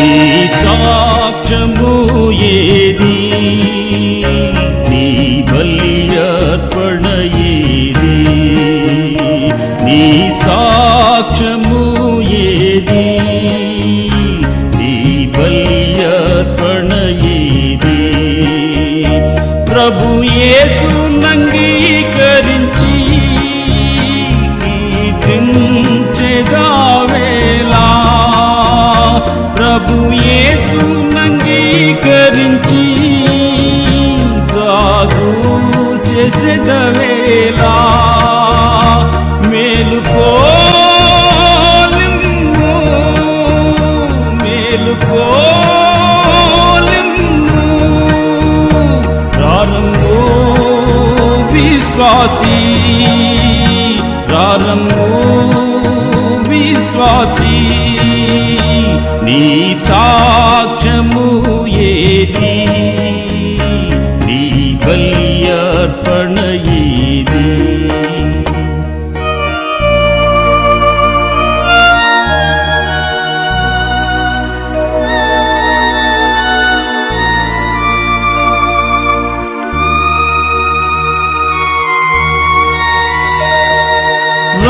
నీ సాక్ష్యము ఏది? చేసేదవేలా మేలుకోలిమ్ము మేలుకోలిమ్ము. ప్రారంభో విశ్వాసీ ప్రారంభో విశ్వాసీ. నీ సాక్ష్యము ఏదీ?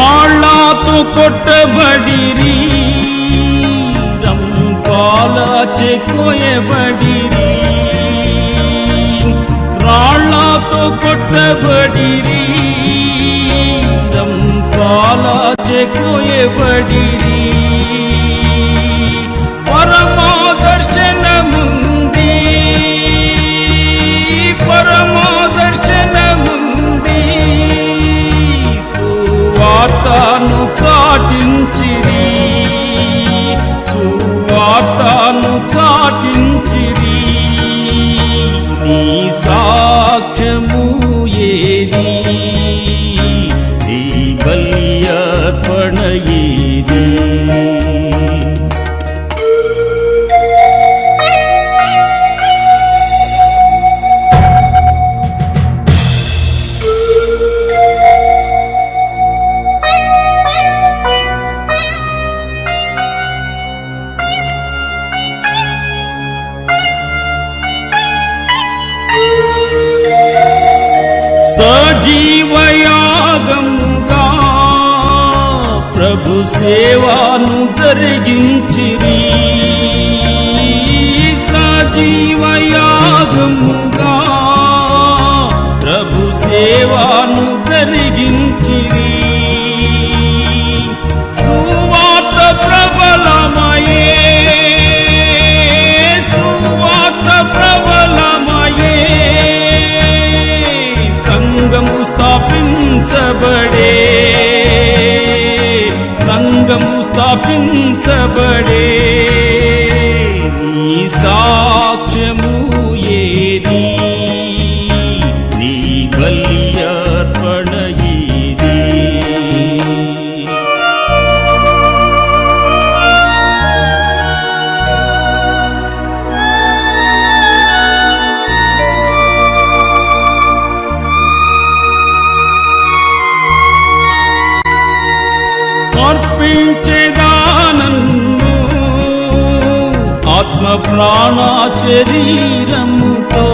రాళ్ళతో కొట్టబడిరి. రంపాల చెక్కోయబడిరి రాళ్ళతో కొట్టబడిరి. రంపాల చెక్కోయబడిరి పరమా నీ సాక్ష్యము ఏది నీ బల్యర్పణ ఏది సజీవయాగముగా ప్రభు సేవాను జరిగించిరి. సజీవయా స్థాపించబడే నీ సాక్ష్యము ఏది? ప్రాణ శరీరముతో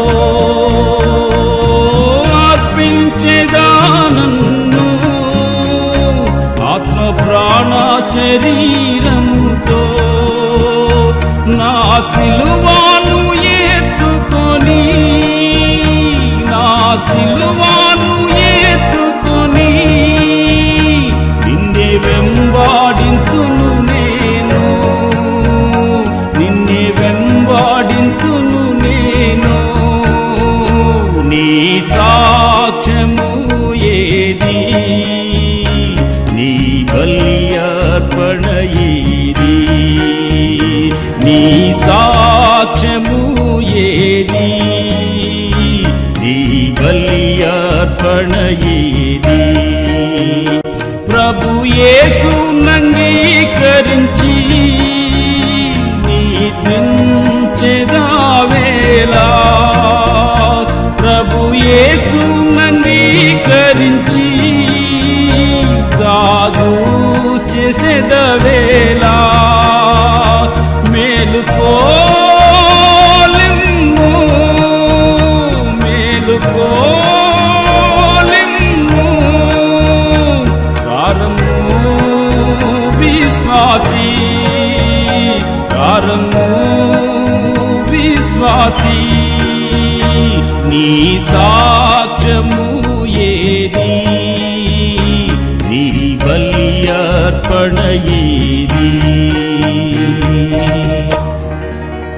బల్యర్పణ ఏది? నీ సాక్ష్యము ఏది? నీ బల్యర్పణ ఏది? ప్రభు యేసు నంగీకరించి నీ చెదావేలా ప్రభు యేసు మెదవేలా మేలుకో విశ్వాసీ కారము విశ్వాసీ నీ సా నీ బల్యర్పణ ఏది